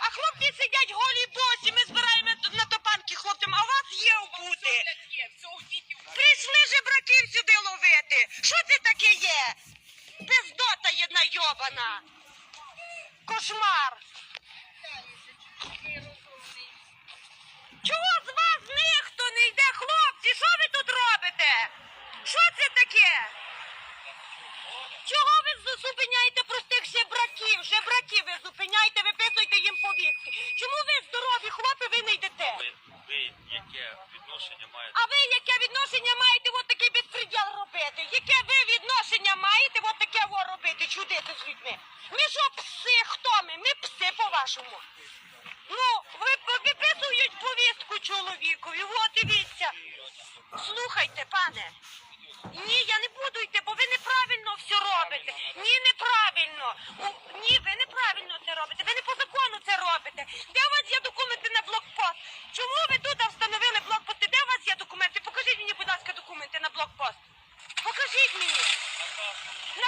А хлопці сидять голі босі, ми збираємо на топанки хлопцям, а у вас є обути. Прийшли жебраків сюди ловити. Що це таке є? Пиздота єдна йобана. Кошмар. Відношення маєте? А ви яке відношення маєте от такий безпреділ робити? Яке ви відношення маєте от таке во робити, чудити з людьми? Ми що пси, хто ми? Ми пси по-вашому. Ну, ви виписують повістку чоловікові, от дивіться. Слухайте, пане. Ні, я не буду йти, бо ви неправильно все робите. Ні, неправильно. У- Ні, ви неправильно це робите. Ви не по закону це робите. Де у вас є документи на блокпост? Чому ви тут встановили блокпости? Де у вас є документи? Покажіть мені, будь ласка, документи на блокпост. Покажіть мені.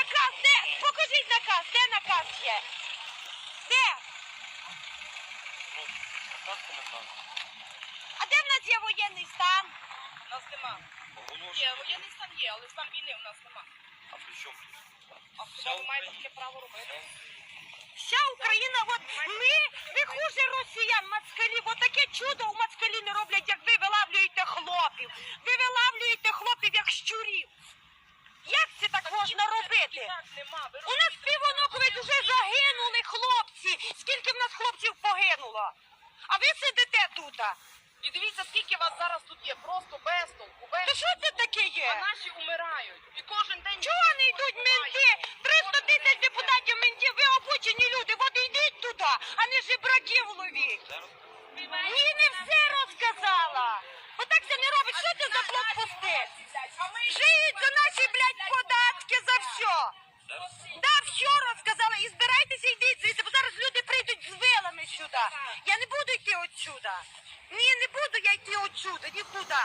Наказ, де? Покажіть наказ, де наказ є? Де? А де в нас є воєнний стан? У нас нема. Є, воєнний стан є, але стан війни у нас нема. А при чому? А ви маєте таке право робити? Вся Україна, от ми, ви хуже росіян, мацкалі, от таке чудо у мацкалі не роблять, як ви вилавлюєте хлопів. Ви вилавлюєте хлопів, як щурів. Як це так можна робити? У нас півоноковець вже загинули хлопці. Скільки в нас хлопців погинуло? А ви сидите тут. І дивіться, скільки вас зараз тут є, просто без толку, Та що це таке є? А наші умирають. І кожен день... Чого не йдуть менти? 300 тисяч депутатів ментів, ви обучені люди, от йдіть туди, а не жебраків ловіть. Ні, не все розказала. Отак це не робить. Що це за блокпости? Жиють за наші, блядь, податки, за все. Да, все розказала. І збирайтеся, йдіть звідси, бо зараз люди прийдуть з вилами сюди. Я не буду йти отсюда. Ні, не буду я йти отсюда, нікуди.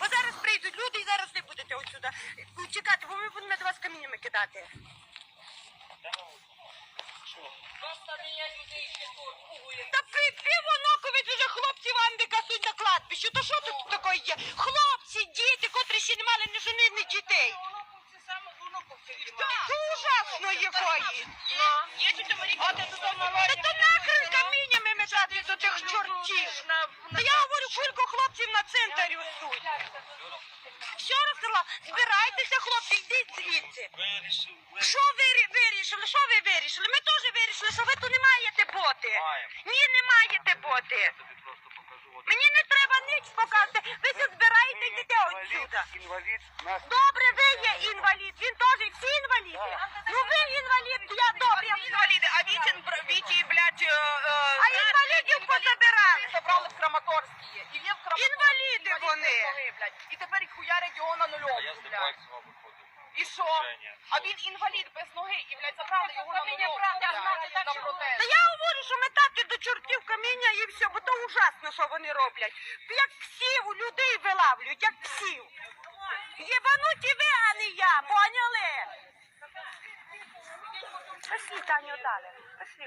Бо зараз прийдуть люди і зараз не будете отсюда. Чекати, бо ми будемо до вас каміннями кидати. Просто мене людей ще тут. Та пи- півоноковець уже хлопці вам викасують на кладбищу. То що тут таке є? Хлопці, діти, котрі ще не мали ні жени, ні дітей. Це саме воноковці. Це ужасно якої. Є тетя Маріка. Та то нахрен каміннями метати до тих чортів. Та я говорю, кілько хлопців на центрі суть. Що розказала? Збирайтеся, хлопці, йдіть звідси. Що ви рі- вирішили? Що ви вирішили? Ми теж вирішили, що ви тут не маєте боти. Ні, не маєте боти. Мені не треба ніч показати. Ви все збираєте йдете отсюда. інвалід, нас Добре, ви є інвалід. Він теж всі інваліди. Ну ви інвалід, я добре. Інваліди, а Вітін, Віті, блядь, е, А інвалідів позабирали. забрали в Краматорські. І є в Краматорській. Інваліди вони. І тепер їх хуярять його на нульовку, блядь. І що? А він інвалід без ноги, і, блядь, забрали його на нульовку, блядь, на протест. Та я говорю, що до чортів каміння і то ужасно, що вони роблять. Як псів у людей вилавлюють, як псів. Єбануті ви, а не я, поняли? Пошли, Таню, далі. Пошли.